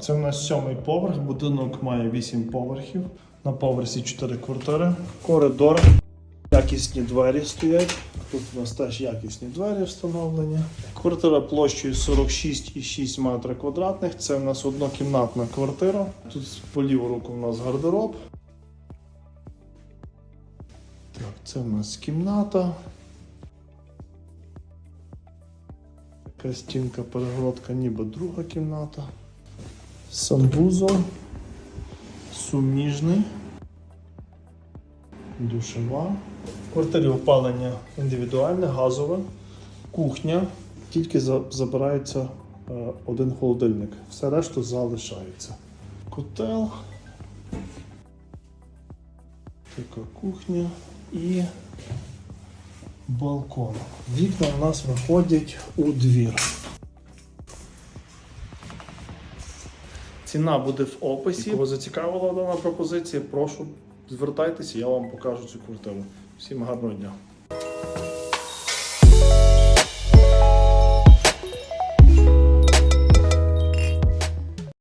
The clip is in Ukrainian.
Це у нас сьомий поверх. Будинок має вісім поверхів. На поверсі чотири квартири. Коридор. Якісні двері стоять. Тут у нас теж якісні двері встановлені. Квартира площею 46,6 метра квадратних. Це у нас однокімнатна квартира. Тут по ліву руку у нас гардероб. Так, це у нас кімната. Така стінка перегородка, ніби друга кімната. Санвузол. Суміжний. Душева. Квартирі опалення індивідуальне, газове. Кухня. Тільки забирається е, один холодильник. Все решта залишається. Котел. Така кухня і балкон. Вікна у нас виходять у двір. Ціна буде в описі. Кого зацікавила дана пропозиція, прошу звертайтеся, я вам покажу цю квартиру. Всім гарного дня.